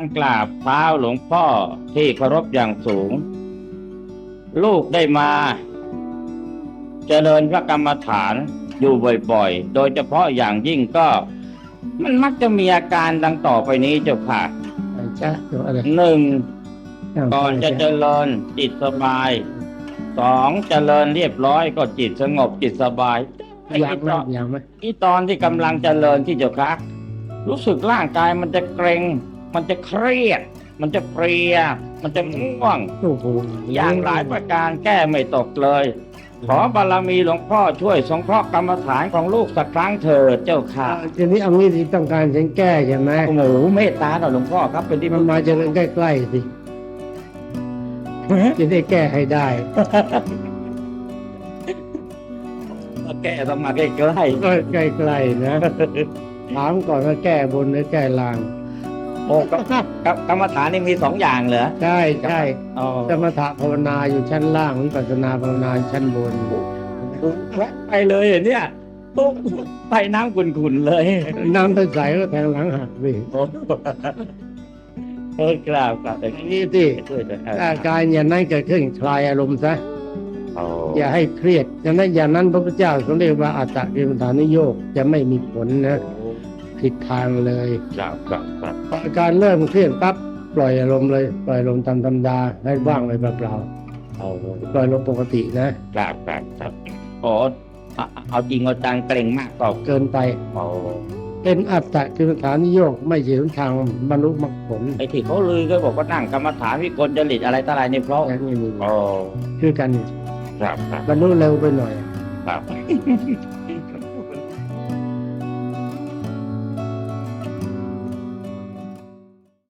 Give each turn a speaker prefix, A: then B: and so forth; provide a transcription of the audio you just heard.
A: การกราบเท้าหลวงพ่อที่เคารพอย่างสูง ลูกได้มา เจริญพระกรรมฐานอยู่บ่อยๆ โดยเฉพาะอย่างยิ่งก็ มันมักจะมีอาการดังต่อไปนี้เจ้าค่ะ
B: จ้ะเดี๋ยวอะไร
A: หนึ่ง
B: ย่าง
A: ก่อนจะเจริญจิตสบายสองเจริญเรียบร้อยก็จิตสงบจิตสบายไอ้
B: ยาง
A: ต
B: ไหม
A: อน
B: ยางไหม
A: ที่ตอนที่กำลังเจริญที่เจ้าค่ะรู้สึกร่างกายมันจะเกรง มันจะเครียด มันจะเพลีย มันจะง่วง
B: โอ้โห
A: อย่างหลายประการแก้ไม่ตกเลย ขอบารมีหลวงพ่อช่วยสงเคราะห์กรรมฐานของลูกสักครั้งเถิดเจ้าค่ะ
B: อ่าทีนี้เอางี้ที่ต้องการฉันแก้ใช่ไหม
A: โอ้โหเมตตาต่อหลวงพ่อครับเป็นที่
B: มันมาเจริญใกล้ๆสิจะได้แก้ให้ได้
A: แก้ต้องมาใกล้
B: ก็ใกล้ๆนะ ถามก่อนว่าแก้บนหรือแก้ล่าง
A: ๆ โอ้ก็กับกรรมฐานนี่มีสองอย่างเหรอ
B: ใช่ใช่
A: อ๋อ
B: สมถะภาวนาอยู่ชั้นล่างวิปัสสนาภาวนาอยู่ชั้นบน
A: แวะไปเลยเหรอเนี่ยปุ๊บไปน้ำขุ่นๆเลย
B: น้ำใสๆก็แทงหลังหักสิ
A: โอ้เออกราบกราบแต่
B: อย่างนี้สิ
A: ช่วยด้วย
B: อาการอย่างนั้นเกิดขึ้นคลายอารมณ์ซะ
A: โอ้
B: อย่าให้เครียดอย่างนั้นอย่างนั้นพระพุทธเจ้าเขาเรียกว่าอัตตะกิมฐานิโยกจะไม่มีผลนะ ผิดทางเลย
A: กราบกราบกราบ
B: พออาการเริ่มเครียดปั๊บปล่อยอารมณ์เลย ปล่อยอารมณ์ตามธรรมดาให้ว่างไปเปล่า
A: โอ้
B: ๆปล่อยลมปกตินะ
A: กราบกราบครับโอ้เอาเอาจริงเอาจังเกรงมากก็
B: เกินไป
A: โอ้
B: เป็นอัตตะกิมฐานิโยกไม่ใช่หนทางบรรลุมรรคผล
A: ไอ้ที่เขาลือก็บอกว่านั่งกรรมฐานวิกลจริตอะไรต่ออะไรนี่เพราะ
B: อย่างนี้มี
A: โอ้
B: คือกัน
A: ครับครับ
B: บรรลุเร็วไปหน่อย
A: ครับ